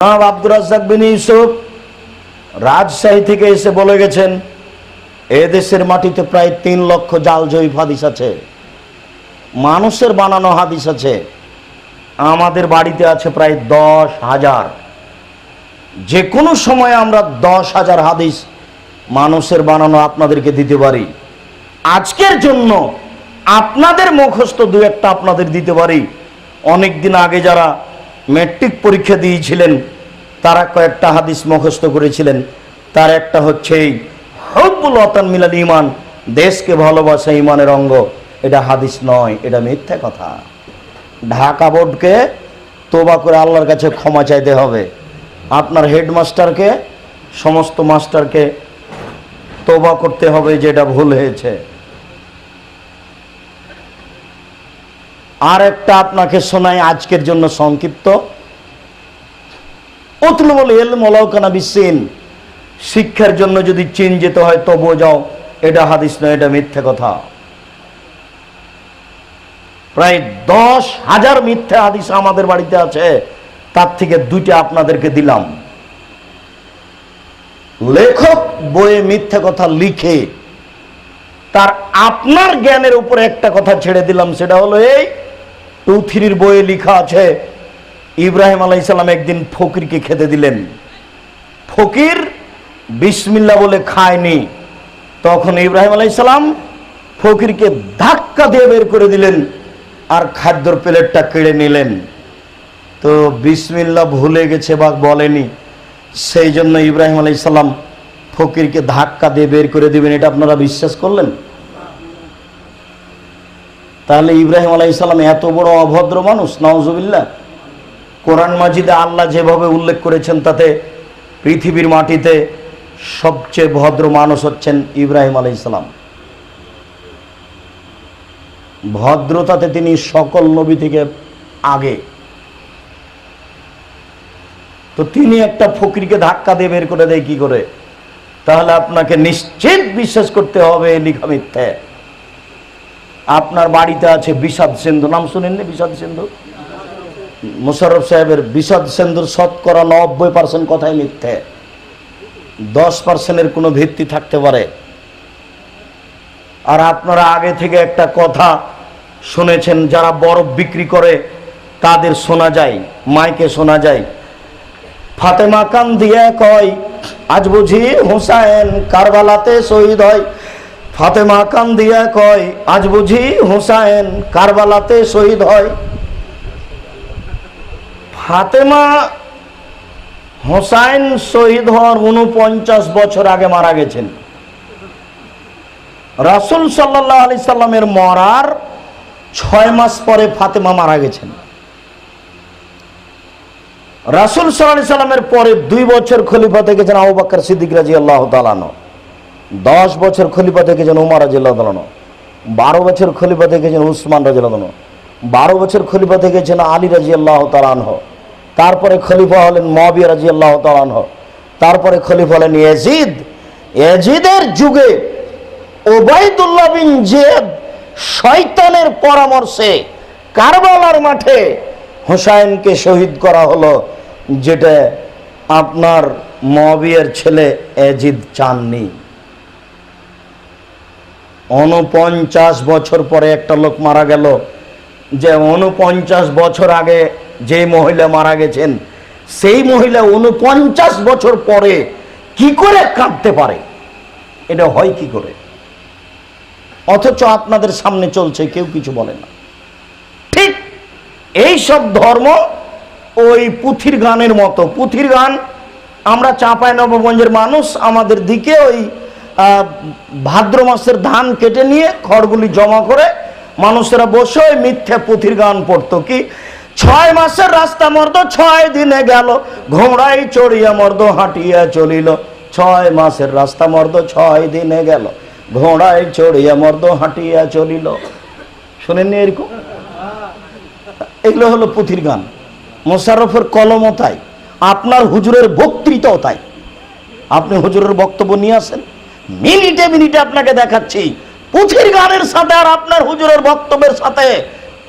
আব্দুর রাজ্জাক বিন ইউসুফ রাজশাহী থেকে এসে বলে গেছেন, এ দেশের মাটিতে প্রায় তিন লক্ষ জাল জয়ীফ হাদিস আছে। মানুষের বানানো হাদিস আছে। আমাদের বাড়িতে আছে প্রায় দশ হাজার। যে কোনো সময় আমরা দশ হাজার হাদিস মানুষের বানানো আপনাদেরকে দিতে পারি। আজকের জন্য আপনাদের মুখস্থ দু একটা আপনাদের দিতে পারি। অনেক দিন আগে যারা মেট্রিক পরীক্ষা দিয়েছিলেন, তারা কয়েকটা হাদিস মুখস্থ করেছিলেন। তার একটা হচ্ছে হব্বুল অতান মিলাল ইমান দেশকে ভালোবাসা ইমানের অঙ্গ। এটা হাদিস নয়, এটা মিথ্যা কথা। ঢাকা বোর্ডকে তোবা করে আল্লাহর কাছে ক্ষমা চাইতে হবে। আপনার হেডমাস্টারকে, সমস্ত মাস্টারকে তোবা করতে হবে যেটা ভুল হয়েছে। আর একটা আপনাকে শোনাই আজকের জন্য সংক্ষিপ্ত। এল মলাউকানা শিক্ষার জন্য যদি চীন যেতে হয়, তবুও যাও। এটা হাদিস নয়, এটা মিথ্যে কথা। প্রায় দশ হাজার মিথ্যা হাদিস আমাদের বাড়িতে আছে। তার থেকে দুইটা আপনাদেরকে দিলাম। লেখক বইয়ে মিথ্যে কথা লিখে তার আপনার জ্ঞানের উপরে একটা কথা ছেড়ে দিলাম, সেটা হলো এই টু বইয়ে লেখা আছে, ইব্রাহিম আলাইসাল্লাম একদিন ফকিরকে খেতে দিলেন। ফকির বিসমিল্লা বলে খায়নি। তখন ইব্রাহিম আলাইসাল্লাম ফকিরকে ধাক্কা দিয়ে বের করে দিলেন আর খাদ্যর প্লেটটা কেড়ে নিলেন। তো বিসমিল্লা ভুলে গেছে বা বলেনি, সেই জন্য ইব্রাহিম আলাইসাল্লাম ফকিরকে ধাক্কা দিয়ে বের করে দিবেন, এটা আপনারা বিশ্বাস করলেন? তাহলে ইব্রাহিম আলাইসাল্লাম এত বড় অভদ্র মানুষ নওজবিল্লা কোরআন মাজিদে আল্লাহ যেভাবে উল্লেখ করেছেন তাতে পৃথিবীর মাটিতে সবচেয়ে ভদ্র মানুষ হচ্ছেন ইব্রাহিম আলাইসাল্লাম ভদ্রতাতে তিনি সকল নবী থেকে আগে। তো তিনি একটা ফকিরকে ধাক্কা দিয়ে বের করে দেয় কি করে? তাহলে আপনাকে নিশ্চিত বিশ্বাস করতে হবে লিখা মিথ্যে। আপনার বাড়িতে আছে বিষাদ সিন্ধু। নাম শুনেননি বিষাদ সিন্ধু? মুশারফ সাহেবের বিষাদ সিন্ধুর শতকরা নব্বই পার্সেন্ট কথাই মিথ্যে। দশ পার্সেন্টের কোনো ভিত্তি থাকতে পারে। আর আপনারা আগে থেকে একটা কথা শুনেছেন, যারা বরফ বিক্রি করে তাদের শোনা যায়, মাইকে শোনা যায়। ফাতেমা কান দিয়ে কয় আজ বুঝি হুসাইন কারবালাতে শহীদ হয়। ফাতেমা কান দিয়ে কয়, আজ বুঝি হুসাইন কারবালাতে শহীদ হয়। ফাতেমা হোসাইন শহীদ হওয়ার উনপঞ্চাশ বছর আগে মারা গেছেন। রাসুল সাল্লাহ আলি সাল্লামের মরার ছয় মাস পরে ফাতেমা মারা গেছেন। রাসুল সাল্লাহ সাল্লামের পরে দুই বছর খলিফা থেকেছেন আবু বাক্কর সিদ্দিক রাজি আল্লাহ তালানো দশ বছর খলিফা থেকেছেন উমার রাজি আল্লাহ তালানো বারো বছর খলিফা থেকেছেন উসমান রাজি আল্লাহ বারো বছর খলিফা থেকেছেন আলী রাজি আল্লাহ তালানহ তারপরে খলিফা হলেন মহাবিয়া রাজি আল্লাহ তালানহ তারপরে খলিফা হলেন এজিদ এজিদের যুগে ওবায়দুল্লাহ বিন জেদ শয়তানের পরামর্শে কারবালার মাঠে হোসাইনকে শহীদ করা হলো, যেটা আপনার মবিয়ের ছেলে এজিদ চাননি। উনপঞ্চাশ বছর পরে একটা লোক মারা গেল। যে উনপঞ্চাশ বছর আগে যে মহিলা মারা গেছেন, সেই মহিলা উনপঞ্চাশ বছর পরে কি করে কাঁদতে পারে? এটা হয় কি করে? অথচ আপনাদের সামনে চলছে, কেউ কিছু বলে না। ঠিক এই সব ধর্ম ওই পুথির গানের মতো। পুথির গান আমরা চাঁপাই নবগঞ্জের মানুষ, আমাদের দিকে ওই ভাদ্র মাসের ধান কেটে নিয়ে খড়গুলি জমা করে মানুষেরা বসে ওই মিথ্যা পুঁথির গান পড়তো কি? ছয় মাসের রাস্তা মর্দ, ছয় দিনে গেল। ঘোড়াই চড়িয়া মর্দ, হাঁটিয়া চলিল। ছয় মাসের রাস্তা মর্দ, ছয় দিনে গেল। ঘোড়ায় চড়িয়া মর্দ, হাঁটিয়া চলিল। শোনেননি এরকম? এগুলো হলো পুঁথির গান। মোশারফের কলমও তাই। আপনার হুজুরের বক্তৃতাও তাই। আপনি হুজুরের বক্তব্য নিয়ে আসেন। মিনিটে মিনিটে আপনাকে দেখাচ্ছি। পুথির গানের সাথে আর আপনার হুজুরের বক্তব্যের সাথে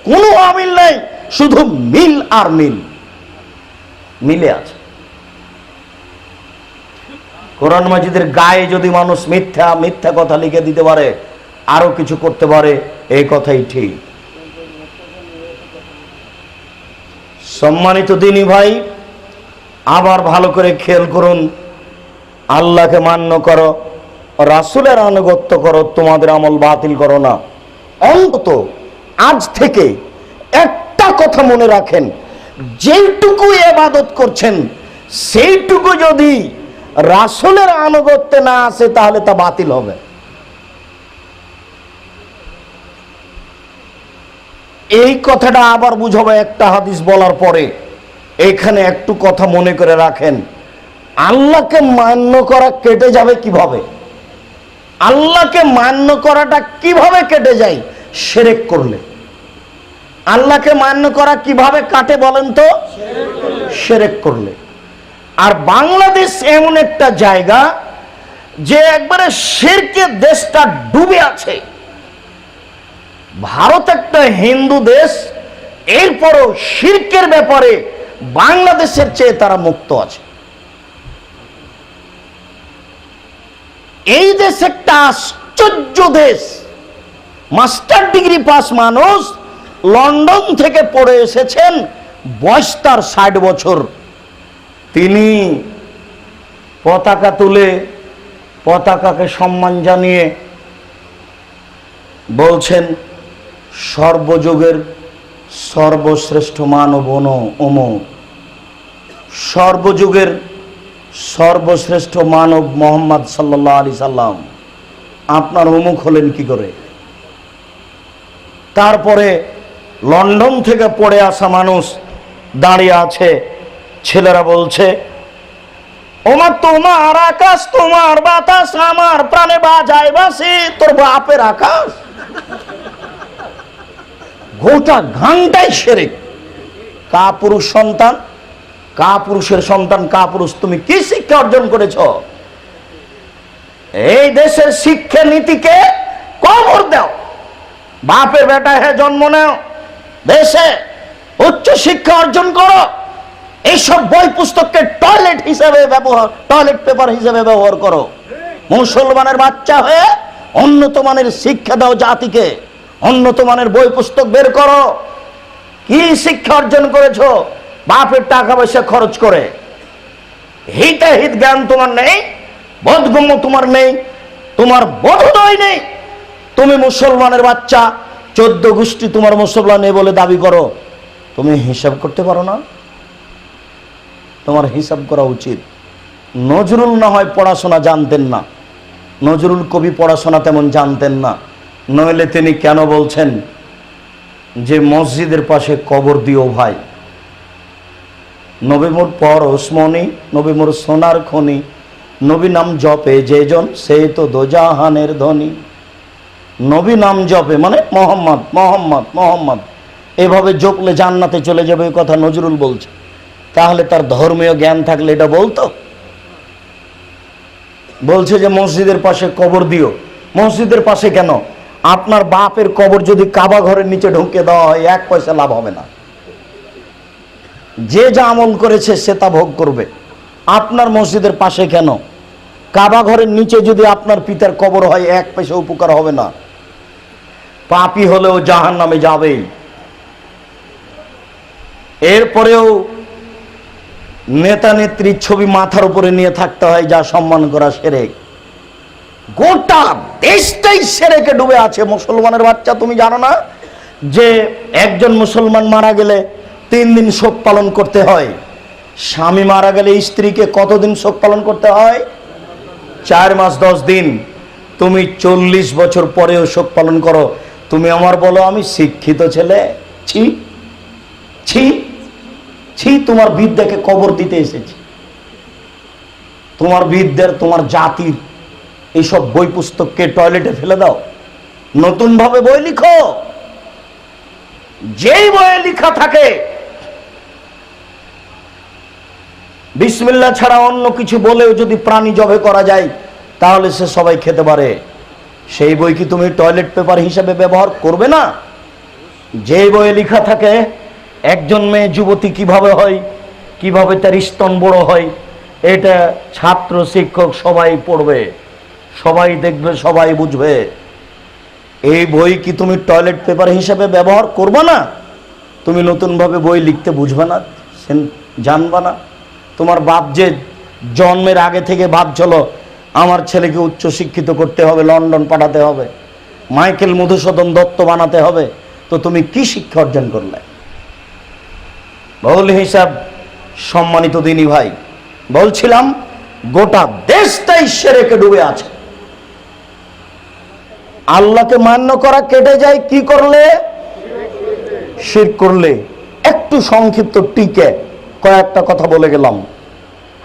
কোনো অমিল নেই, শুধু মিল আর মিল। মিলে আছে। কোরআন মাজিদের গায়ে যদি মানুষ মিথ্যা মিথ্যা কথা লিখে দিতে পারে, আরও কিছু করতে পারে, এই কথাই ঠিক। সম্মানিত দিনী ভাই, আবার ভালো করে খেয়াল করুন, আল্লাহকে মান্য করো। রাসুলের আনুগত্য করো, তোমাদের আমল বাতিল করো না। অন্তত আজ থেকে একটা কথা মনে রাখেন, যেইটুকু এবাদত করছেন, সেইটুকু যদি রাসুলের আনুগত্যে না আসে, তাহলে তা বাতিল হবে। এই কথাটা আবার বুঝাবো একটা হাদিস বলার পরে। এখানে একটু কথা মনে করে রাখেন, আল্লাহকে মান্য করা কেটে যাবে কীভাবে? আল্লাহকে মান্য করাটা কীভাবে কেটে যায়? সেরেক করলে। আল্লাহকে মান্য করা কীভাবে কাটে বলেন তো? সেরেক করলে। আর বাংলাদেশ এমন একটা জায়গা যে একবারে শেরকে দেশটা ডুবে আছে। ভারত একটা হিন্দু দেশ, এরপরও শির্কের ব্যাপারে বাংলাদেশের চেয়ে তারা মুক্ত আছে। এই দেশ একটা আশ্চর্য দেশ। মাস্টার ডিগ্রি পাস মানুষ লন্ডন থেকে পড়ে এসেছেন, বয়স তার ষাট বছর। তিনি পতাকা তুলে পতাকাকে সম্মান জানিয়ে বলছেন, সর্বযুগের সর্বশ্রেষ্ঠ মানব অন অম সর্বযুগের সর্বশ্রেষ্ঠ মানব মোহাম্মদ সাল্লাহ আলি সাল্লাম। আপনার অমুক হলেন কি করে? তারপরে লন্ডন থেকে পড়ে আসা মানুষ দাঁড়িয়ে আছে, ছেলেরা বলছে ওমা তোমার আকাশ, তোমার বাতাস, আমার প্রাণে বাজায় বাসি তোর বাপের আকাশ? গোটা ঘন্টায় সেরে। কা পুরুষ সন্তান কা পুরুষের সন্তান কা পুরুষ তুমি কি শিক্ষা অর্জন করেছ? এই দেশের শিক্ষা নীতিকে কবর দাও। বাপের বেটা, হে জন্ম নেও। দেশে উচ্চ শিক্ষা অর্জন করো। এইসব বই পুস্তককে টয়লেট হিসেবে ব্যবহার, টয়লেট পেপার হিসেবে ব্যবহার করো। মুসলমানের বাচ্চা হয়ে উন্নত মানের শিক্ষা দাও জাতিকে। উন্নত মানের বই পুস্তক বের করো। কি শিক্ষা অর্জন করেছ? বাপের টাকা পয়সা খরচ করে। হিতে হিত জ্ঞান তোমার নেই, বোধগম্য তোমার নেই, তোমার বোধোদয় নেই। তুমি মুসলমানের বাচ্চা, চোদ্দ গোষ্ঠী তোমার মুসলমান নেই বলে দাবি করো। তুমি হিসাব করতে পারো না। তোমার হিসাব করা উচিত। নজরুল না হয় পড়াশোনা জানতেন না। নজরুল কবি পড়াশোনা তেমন জানতেন না। নইলে তিনি কেন বলছেন যে মসজিদের পাশে কবর দিও ভাই। নবীমুর পর ওসমনি, নবীমুর সোনার খনি, নবী নাম জপে যেজন সেই তো দোজাহানের ধনী। নবী নাম জপে মানে মোহাম্মদ মোহাম্মদ মোহাম্মদ। এভাবে জপলে জান্নাতে চলে যাবে এই কথা নজরুল বলছে। তাহলে তার ধর্মীয় জ্ঞান থাকলে এটা বলতো? বলছে যে মসজিদের পাশে কবর দিও। মসজিদের পাশে কেন? আপনার বাপের কবর যদি কাবা ঘরের নিচে ঢুকে দেওয়া হয়, এক পয়সা লাভ হবে না। যে যা আমল করেছে সে তা ভোগ করবে। আপনার মসজিদের পাশে কেন? কাবা ঘরের নিচে যদি আপনার পিতার কবর হয়, এক পয়সা উপকার হবে না। পাপি হলেও জাহান নামে যাবেই এরপরেও নেতা নেত্রীর ছবি মাথার উপরে নিয়ে থাকতে হয়, যা সম্মান করা সেরেক। গোটা দেশটাই সেরেকে ডুবে আছে। মুসলমানের বাচ্চা, তুমি জানো না? যে একজন মুসলমান মারা গেলে তিন দিন শোক পালন করতে হয়। স্বামী মারা গেলে স্ত্রীকে কতদিন শোক পালন করতে হয়? চার মাস, দশ দিন। তুমি চল্লিশ বছর পরেও শোক পালন করো। তুমি আমার বলো, আমি শিক্ষিত ছেলে। ছি ছি ছি, তোমার বিদ্যাকে কবর দিতে এসেছি। তোমার বিদ্যার, তোমার জাতির এইসব বই পুস্তককে টয়লেটে ফেলে দাও। নতুন ভাবে বই লিখো। যেই বইয়ে লেখা থাকে বিসমিল্লা ছাড়া অন্য কিছু বলেও যদি প্রাণী জবে করা যায়, তাহলে সে সবাই খেতে পারে। সেই বই কি তুমি টয়লেট পেপার হিসাবে ব্যবহার করবে না? যে বইয়ে লেখা থাকে, একজন মেয়ে যুবতী কীভাবে হয়? কীভাবে তার স্তন বড় হয়? এটা ছাত্র, শিক্ষক সবাই পড়বে। সবাই দেখবে, সবাই বুঝবে। এই বই কি তুমি টয়লেট পেপার হিসেবে ব্যবহার করবে না? তুমি নতুনভাবে বই লিখতে বুঝবে না জানবা না। তোমার বাপ যে জন্মের আগে থেকে ভাবছিল, আমার ছেলেকে উচ্চ শিক্ষিত করতে হবে, লন্ডন পাঠাতে হবে, মাইকেল মধুসূদন দত্ত বানাতে হবে, তো তুমি কি শিক্ষা অর্জন করলে? বহুল হিসাব সম্মানিত দিনী ভাই, বলছিলাম, গোটা দেশটাই সেরেকে ডুবে আছে। আল্লাহকে মান্য করা কেটে যায়, কি করলে? শির করলে, একটু সংক্ষিপ্ত টিকে কয়েকটা কথা বলে গেলাম।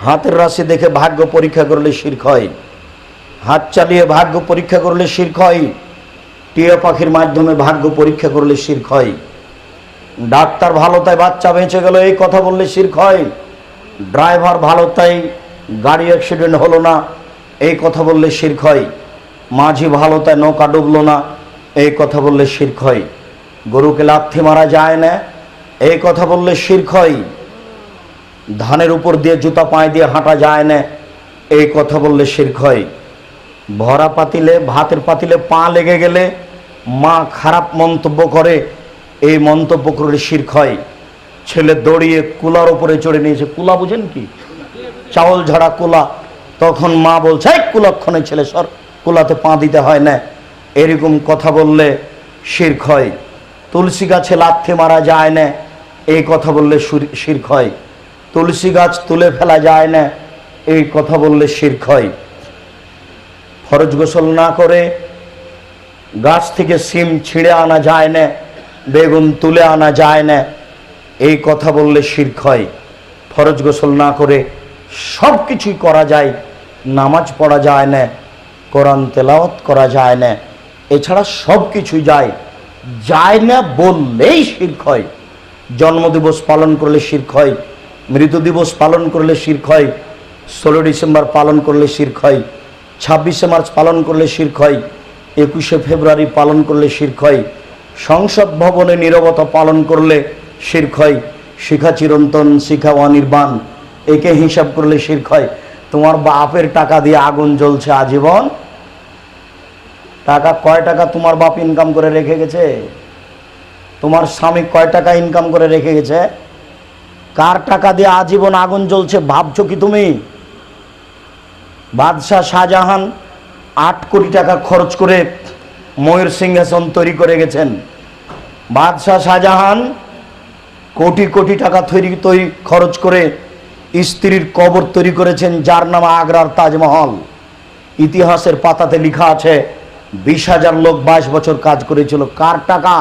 হাতের রাশি দেখে ভাগ্য পরীক্ষা করলে শির হয় হাত চালিয়ে ভাগ্য পরীক্ষা করলে শির হয় টিয়া পাখির মাধ্যমে ভাগ্য পরীক্ষা করলে শির হয় ডাক্তার ভালো তাই বাচ্চা বেঁচে গেল, এই কথা বললে শির হয় ড্রাইভার ভালো তাই গাড়ি অ্যাক্সিডেন্ট হলো না, এই কথা বললে শির হয় মাঝি ভালো তাই নৌকা ডুবলো না, এই কথা বললে শির হয় গরুকে লাথি মারা যায় না, এই কথা বললে শির হয় ধানের উপর দিয়ে জুতা পায়ে দিয়ে হাঁটা যায় না। এই কথা বললে শির হয়। ভরা পাতিলে, ভাতের পাতিলে পা লেগে গেলে মা খারাপ মন্তব্য করে। এই মন্তব্য করলে শির হয়। ছেলে দৌড়িয়ে কুলার উপরে চড়ে নিয়েছে। কুলা বুঝেন কি? চাউল ঝাড়া কুলা। তখন মা বলছে, "এই কুলক্ষণে ছেলে সর, কুলাতে পা দিতে হয় না। এরকম কথা বললে শির হয়। তুলসী গাছে লাথি মারা যায় না। এই কথা বললে শির হয়। তুলসী গাছ তুলে ফেলা যায় না। এই কথা বললে শির হয়। ফরজ গোসল না করে গাছ থেকে সিম ছিঁড়ে আনা যায় না, বেগুন তুলে আনা যায় না। এই কথা বললে শির্ক হয়। ফরজ গোসল না করে সব কিছুই করা যায়, নামাজ পড়া যায় না, কোরআন তেলাওয়াত করা যায় না। এছাড়া সব কিছুই যায়। যায় না বললেই শির্ক হয়। জন্মদিবস পালন করলে শির্ক হয়। মৃত্যু দিবস পালন করলে শির্ক হয়, ষোলো ডিসেম্বর পালন করলে শির্ক হয়, ছাব্বিশে মার্চ পালন করলে শির্ক হয়, একুশে ফেব্রুয়ারি পালন করলে শির্ক হয়, সংসদ ভবনে নীরবতা পালন করলে শির্ক হয়, শিখা চিরন্তন, শিখা অনির্বাণ, একে হিসাব করলে শির্ক হয়। তোমার বাপের টাকা দিয়ে আগুন জ্বলছে আজীবন। টাকা কয় টাকা তোমার বাপ ইনকাম করে রেখে গেছে? তোমার স্বামী কয় টাকা ইনকাম করে রেখে গেছে? কার টাকা দিয়ে আজীবন আগুন জ্বলছে ভাবছ কি তুমি? বাদশাহ শাহজাহান আট কোটি টাকা খরচ করে ময়ূর সিংহাসন তৈরি করে গেছেন। বাদশাহ শাহজাহান কোটি কোটি টাকা তৈরি তৈরি খরচ করে স্ত্রীর কবর তৈরি করেছেন, যার নাম আগ্রার তাজমহল। ইতিহাসের পাতাতে লেখা আছে, বিশ হাজার লোক বাইশ বছর কাজ করেছিল। কার টাকা?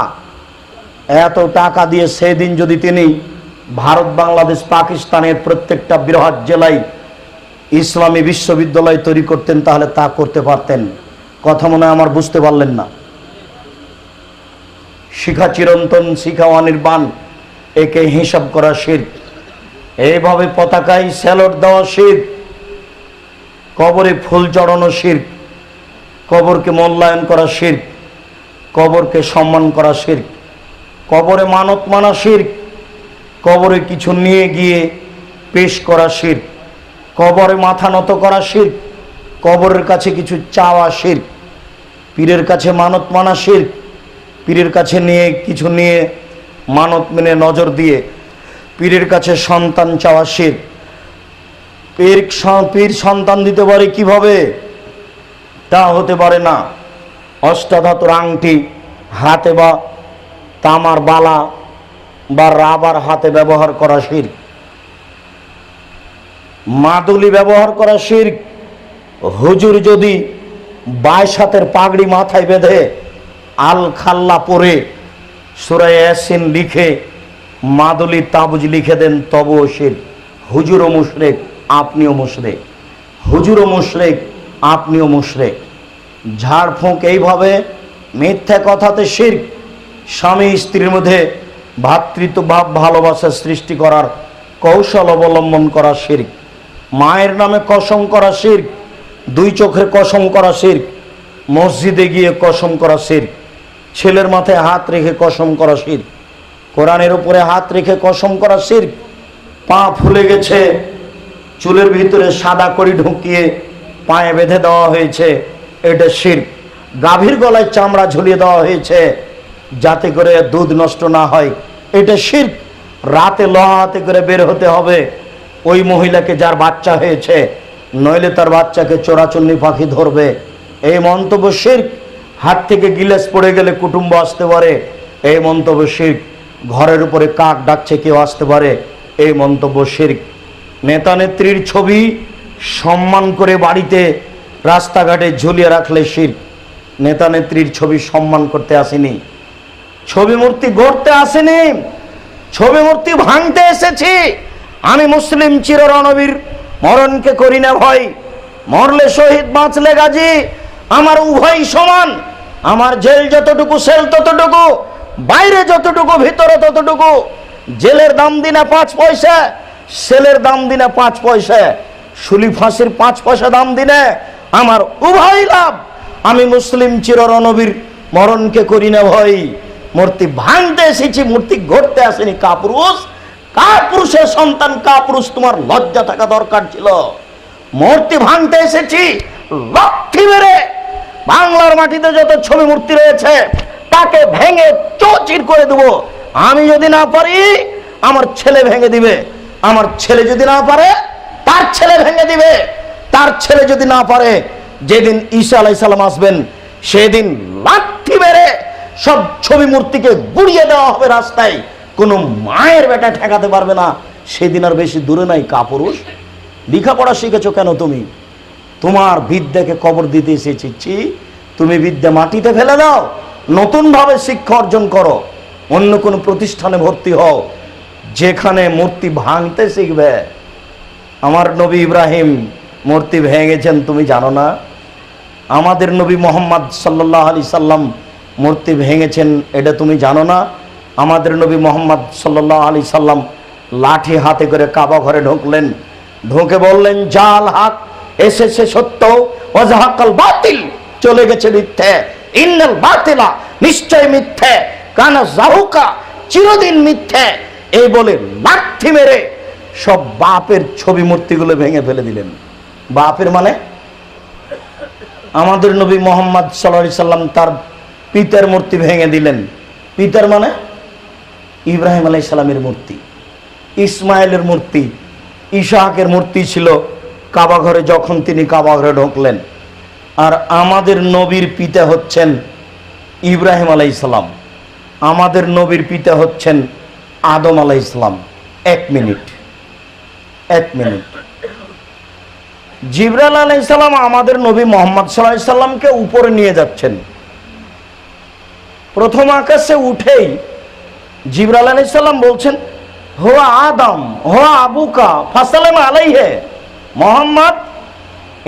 এত টাকা দিয়ে সেদিন যদি তিনি ভারত, বাংলাদেশ, পাকিস্তানের প্রত্যেকটা বৃহৎ জেলায় ইসলামী বিশ্ববিদ্যালয় তৈরি করতেন, তাহলে তা করতে পারতেন। কথা মনে আমার বুঝতে পারলেন না। শিখা চিরন্তন, শিখা অনির্বাণ, একে হিসাব করা শির। এইভাবে পতাকায় স্যালট দেওয়া শির, কবরে ফুল চড়ানো শির, কবরকে মূল্যায়ন করা শির, কবরকে সম্মান করা শির, কবরে মানত মানা শির কবরে কিছু নিয়ে গিয়ে পেশ করা শির। কবরে মাথা নত করা শির। কবরের কাছে কিছু চাওয়া শির। পীরের কাছে মানত মানা শির। পীরের কাছে নিয়ে কিছু নিয়ে মানত মেনে নজর দিয়ে পীরের কাছে সন্তান চাওয়া শির। পীর পীর সন্তান দিতে পারে কীভাবে? তা হতে পারে না। অষ্টাধাতুর আংটি, হাতে বা তামার বালা বা রাবার হাতে ব্যবহার করা শির। মাদুলি ব্যবহার করা শির। হুজুর যদি বাইশ হাতের পাগড়ি মাথায় বেঁধে আল খাল্লা পরে সুরায়াসিন লিখে মাদুলি তাবুজ লিখে দেন, তবুও শির। হুজুরও মুশরেক, আপনিও মুশরেক। হুজুরও মুশরেক, আপনিও মুশরেক। ঝাড়ফুঁক এইভাবে মিথ্যা কথাতে শির। স্বামী স্ত্রীর মধ্যে ভাতৃত্বভাব ভালোবাসা সৃষ্টি করার কৌশল অবলম্বন করা শির মায়ের নামে কসম করা শির দুই চোখের কসম করা শির মসজিদে গিয়ে কসম করা শির ছেলের মাথায় হাত রেখে কসম করা শির কোরআনের উপরে হাত রেখে কসম করা শির পা ফুলে গেছে, চুলের ভিতরে সাদা করি ঢুকিয়ে পায়ে বেঁধে দেওয়া হয়েছে, এটা শির গাভীর গলায় চামড়া ঝুলিয়ে দেওয়া হয়েছে যাতে করে দুধ নষ্ট না হয়। এটা শির রাতে লোহা হাতে করে বের হতে হবে। ওই মহিলাকে যার বাচ্চা হয়েছে, নইলে তার বাচ্চাকে চোরাচুন্নি পাখি ধরবে। এই মন্তব্য শির হাত থেকে গিলাস পড়ে গেলে কুটুম্ব আসতে পারে। এই মন্তব্য শির ঘরের উপরে কাক ডাকছে, কেউ আসতে পারে। এই মন্তব্য শির নেতা নেত্রীর ছবি সম্মান করে বাড়িতে, রাস্তাঘাটে ঝুলিয়ে রাখলে শির নেতা নেত্রীর ছবি সম্মান করতে আসেনি। ছবি মূর্তি গড়তে আসেনি, ছবি মূর্তি ভাঙতে এসেছি। আমি মুসলিম চিররণবীর, মরণকে করি না ভয় মরলে শহীদ বাঁচলে গাজী, আমার উভয় সমান। আমার জেল যতটুকু, সেল ততটুকু, বাইরে যতটুকু, ভিতরে ততটুকু। জেলের দাম দিনা পাঁচ পয়সা, সেলের দাম দিনা পাঁচ পয়সা। শুলি ফাঁসির পাঁচ পয়সা দাম দিনে আমার উভয় লাভ। আমি মুসলিম চিররণবীর, মরণকে করি না ভয় মূর্তি ভাঙতে এসেছি, মূর্তি গড়তে আসেনি কাপুরুষ। কাপুরুষের সন্তান কাপুরুষ, তোমার লজ্জা থাকা দরকার ছিল। মূর্তি ভাঙতে এসেছি লক্ষ্মী মেরে। বাংলার মাটিতে যত ছবি মূর্তি রয়েছে, তাকে ভেঙে চৌচির করে দেবো। আমি যদি না পারি, আমার ছেলে ভেঙে দিবে। আমার ছেলে যদি না পারে, তার ছেলে ভেঙে দিবে। তার ছেলে যদি না পারে, যেদিন ঈসা আলাইসাল্লাম আসবেন, সেদিন সব ছবি মূর্তিকে গুড়িয়ে দেওয়া হবে রাস্তায়। কোনো মায়ের বেটা ঠেকাতে পারবে না। সেদিন আর বেশি দূরে নাই, কাপুরুষ। লেখাপড়া শিখেছ কেন তুমি? তোমার বিদ্যাকে কবর দিতে এসেছি। তুমি বিদ্যা মাটিতে ফেলে দাও। নতুনভাবে শিক্ষা অর্জন করো। অন্য কোনো প্রতিষ্ঠানে ভর্তি হও। যেখানে মূর্তি ভাঙতে শিখবে। আমার নবী ইব্রাহিম মূর্তি ভেঙেছেন, তুমি জানো না? আমাদের নবী মোহাম্মদ সাল্লাহ আলি সাল্লাম মূর্তি ভেঙেছেন, এটা তুমি জানো না? আমাদের নবী মোহাম্মদ সাল্লাহ আলি সাল্লাম লাঠি হাতে করে কাবা ঘরে ঢুকলেন। ঢুকে বললেন, জাল হাক, এসেছে সত্য অজাহাকাল বাতিল, চলে গেছে মিথ্যে। ইন্নাল বাতিলা, নিশ্চয় মিথ্যে। কানা জাহুকা চিরদিন মিথ্যে। এই বলে লাঠি মেরে সব বাপের ছবি মূর্তিগুলো ভেঙে ফেলে দিলেন। বাপের মানে? আমাদের নবী মোহাম্মদ সাল্লাহ সাল্লাম তার পিতার মূর্তি ভেঙে দিলেন। পিতার মানে? ইব্রাহিম আলাই সালামের মূর্তি ইসমাইলের মূর্তি ইশাহাকের মূর্তি ছিল কাবা ঘরে যখন তিনি কাবা ঘরে ঢুকলেন। আর আমাদের নবীর পিতা হচ্ছেন ইব্রাহিম আলাই সালাম আমাদের নবীর পিতা হচ্ছেন আদম আলাই ইসলাম এক মিনিট এক মিনিট। জিবরাল আলাইসাল্লাম আমাদের নবী মোহাম্মদ সাল্লাহ সাল্লামকে উপরে নিয়ে যাচ্ছেন। প্রথম আকাশে উঠেই জিবরাল আলাইসাল্লাম বলছেন হো আদম হো আবুকা, ফাসালাম আলাইহে, মোহাম্মদ,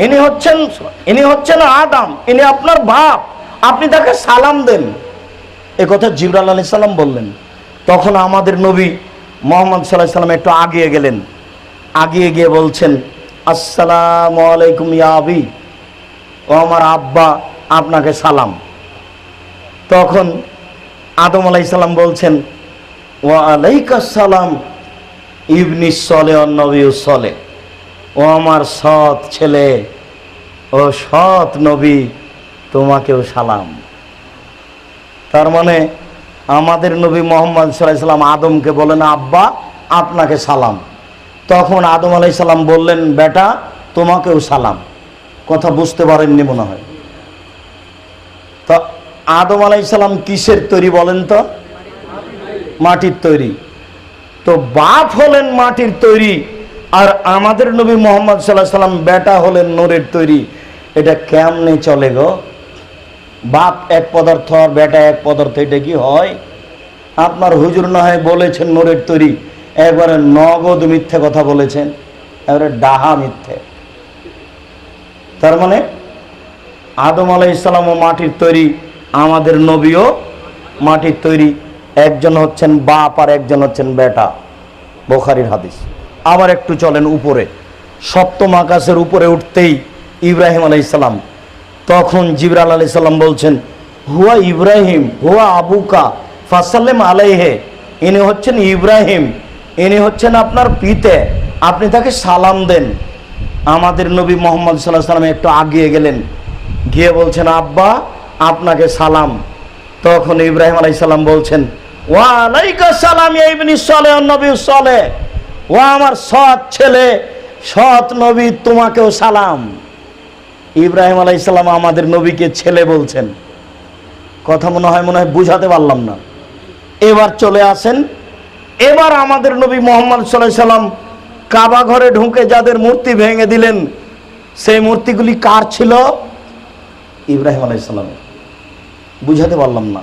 ইনি হচ্ছেন ইনি হচ্ছেন আদম, ইনি আপনার বাপ, আপনি তাকে সালাম দেন। এ কথা জিবরাল আলি সাল্লাম বললেন। তখন আমাদের নবী মোহাম্মদ সাল্লাহ সাল্লাম একটু আগিয়ে গেলেন। আগিয়ে গিয়ে বলছেন, আসসালামু আলাইকুম ইয়া আবি, ও আমার আব্বা, আপনাকে সালাম। তখন আদম আলাই সাল্লাম বলছেন, ওয়া আলাইকাসালাম ইবনি সলে নবী সলে। ও আমার সৎ ছেলে ও সৎ নবী, তোমাকেও সালাম। তার মানে আমাদের নবী মোহাম্মদ সাল্লাম আদমকে বলেন, আব্বা, আপনাকে সালাম। তখন আদম আলাই সাল্লাম বললেন, বেটা, তোমাকেও সালাম। কথা বুঝতে পারেননি মনে হয়। আদম আলাই সাল্লাম কিসের তৈরি বলেন তো? মাটির তৈরি। তো বাপ হলেন মাটির তৈরি আর আমাদের নবী মোহাম্মদ সাল্লাহ সাল্লাম বেটা হলেন নোরের তৈরি। এটা কেমনে চলে গো? বাপ এক পদার্থ আর বেটা এক পদার্থ, এটা কি হয়? আপনার হুজুর না হয় বলেছেন নোরের তৈরি, একবারে নগদ মিথ্যে কথা বলেছেন এবারে ডাহা মিথ্যে। তার মানে আদম আলাই ইসলাম ও মাটির তৈরি আমাদের নবীও মাটির তৈরি, একজন হচ্ছেন বাপ আর একজন হচ্ছেন বেটা। বোখারির হাদিস। আবার একটু চলেন উপরে। সপ্তম আকাশের উপরে উঠতেই ইব্রাহিম আলাইসাল্লাম তখন জিবরাল আলাই সাল্লাম বলছেন, হুয়া ইব্রাহিম, হুয়া আবুকা, ফাসাল্লেম আলাইহে, ইনি হচ্ছেন ইব্রাহিম, ইনি হচ্ছেন আপনার পিতে, আপনি তাকে সালাম দেন। আমাদের নবী মোহাম্মদ সাল্লাহ সাল্লাম একটু আগিয়ে গেলেন। গিয়ে বলছেন, আব্বা আপনাকে সালাম। তখন ইব্রাহিম আলাই সাল্লাম বলছেন ওয়ালাইকা সালাম ইবনি সলে নবী সলে। ও আমার সৎ ছেলে, সৎ নবী, তোমাকেও সালাম। ইব্রাহিম আলাই সাল্লাম আমাদের নবীকে ছেলে বলছেন। কথা মনে হয় মনে হয় বুঝাতে পারলাম না। এবার চলে আসেন। এবার আমাদের নবী মোহাম্মদ সাল্লাহ সাল্লাম কাবা ঘরে ঢুকে যাদের মূর্তি ভেঙে দিলেন, সেই মূর্তিগুলি কার ছিল? ইব্রাহিম আলাইসাল্লামের বুঝাতে পারলাম না।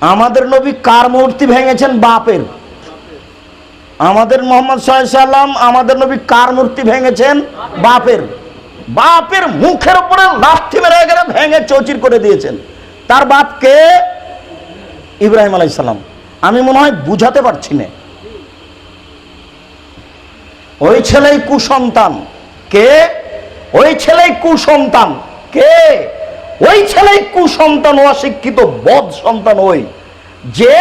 আমাদের নবী কার মূর্তি ভেঙেছেন? বাপের। আমাদের মোহাম্মদ সাল্লাম আমাদের নবী কার মূর্তি ভেঙেছেন? বাপের। বাপের মুখের উপরে লাথি মেরে গেলে ভেঙে চৌচির করে দিয়েছেন। তার বাপকে ইব্রাহিম আলাইসাল্লাম আমি মনে হয় বুঝাতে পারছি না। ওই ছেলেই কুসন্তান। কে? ওই ছেলেই কুসন্তান। কে? ওই ছেলেই কুসন্তান ও অশিক্ষিত, বদ সন্তান ওই। যে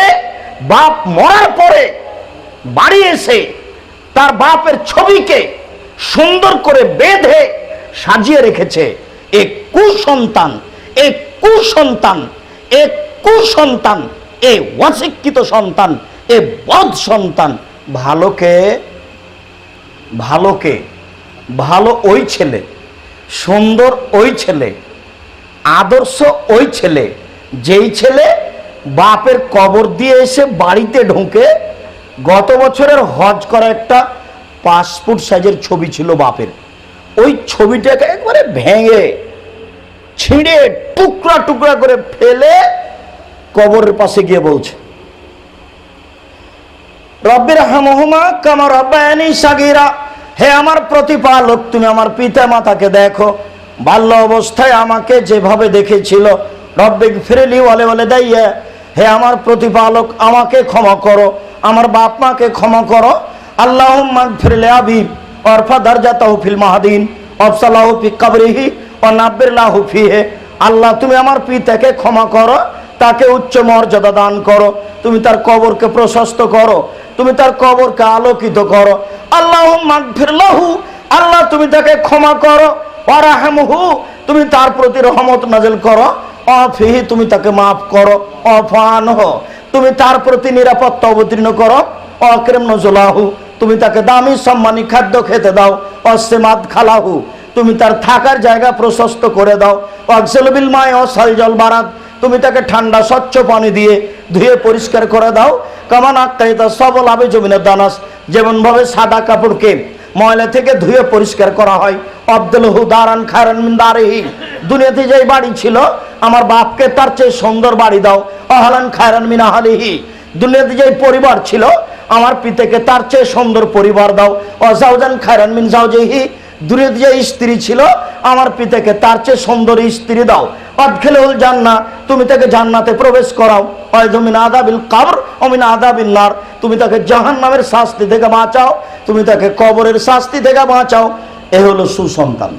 বাপ মরার পরে বাড়ি এসে তার বাপের ছবিকে সুন্দর করে বেঁধে সাজিয়ে রেখেছে। এ কুসন্তান এ কুসন্তান এ কুসন্তান, এ অশিক্ষিত সন্তান, এ বদ সন্তান। ভালোকে ভালোকে, ভালো ওই ছেলে, সুন্দর ওই ছেলে আদর্শ ওই ছেলে, যেই ছেলে বাপের কবর দিয়ে এসে বাড়িতে ঢুকে। গত বছরের হজ করা একটা পাসপোর্ট সাইজের ছবি ছিল বাপের। ওই ছবিটাকে একবারে ভেঙে, ছিঁড়ে, টুকরা টুকরা করে ফেলে কবরের পাশে গিয়ে বলছে রব্বির হামহুমা কামা রব্বায়ানি সাগীরা। হে আমার প্রতিপালক, তুমি আমার পিতা মাতাকে দেখো। বাল্য অবস্থায় আমাকে যেভাবে দেখেছিল রব্বিক ফিরেলি বলে বলে দাইয়া হে আমার প্রতিপালক, আমাকে ক্ষমা করো, আমার বাপ মাকে ক্ষমা করো। আল্লাহ ফিরলে আবি, অরফা দরজা তহফিল মাহাদিন, অফসালাহ ফি কবরিহি ও আল্লাহ, তুমি আমার পিতাকে ক্ষমা করো, তাকে উচ্চ মর্যাদা দান করো। তুমি তার কবরকে প্রশস্ত করো, তুমি তার কবরকে আলোকিত করো। আল্লাহ মাগফিরলাহু আল্লাহ, তুমি তাকে ক্ষমা করো। ওয়ারাহামহু, তুমি তার প্রতি রহমত নাজিল করো। অফিহি, তুমি তাকে মাফ করো। অফানহ, তুমি তার প্রতি নিরাপত্তা অবতীর্ণ করো। অক্রেম নজলাহু, তুমি তাকে দামি সম্মানী খাদ্য খেতে দাও। অসেমাদ খালাহু, তুমি তার থাকার জায়গা প্রশস্ত করে দাও। অক্সেলবিল মায় অসাল জল বারাত, তুমি তাকে ঠান্ডা, স্বচ্ছ পানি দিয়ে ধুয়ে পরিষ্কার করে দাও। কামান আক্তায়িতা সবল আবে জমিনের দানাস, যেমনভাবে সাদা কাপড়কে ময়লা থেকে ধুয়ে পরিষ্কার করা হয়। আব্দুল হুদারান খায়রান মিন দারিহি। দুনিয়াতে যেই বাড়ি ছিল, আমার বাপকে তার চেয়ে সুন্দর বাড়ি দাও। আহলান খায়রান মিন আহলিহি। দুনিয়াতে যেই পরিবার ছিল, আমার পিতাকে তার চেয়ে সুন্দর পরিবার দাও। অজাউজান খায়রান মিন জাওজিহি দূরে যে স্ত্রী ছিল, আমার পিতাকে তার চেয়ে সুন্দরী স্ত্রী দাও। অদখেলে হল জান্না তুমি তাকে জান্নাতে প্রবেশ করাও। অয়ধমিন আদাবিল কাবর, অমিন আদাবিল নার। তুমি তাকে জাহান নামের শাস্তি থেকে বাঁচাও। তুমি তাকে কবরের শাস্তি থেকে বাঁচাও। এ হলো সুসন্তান।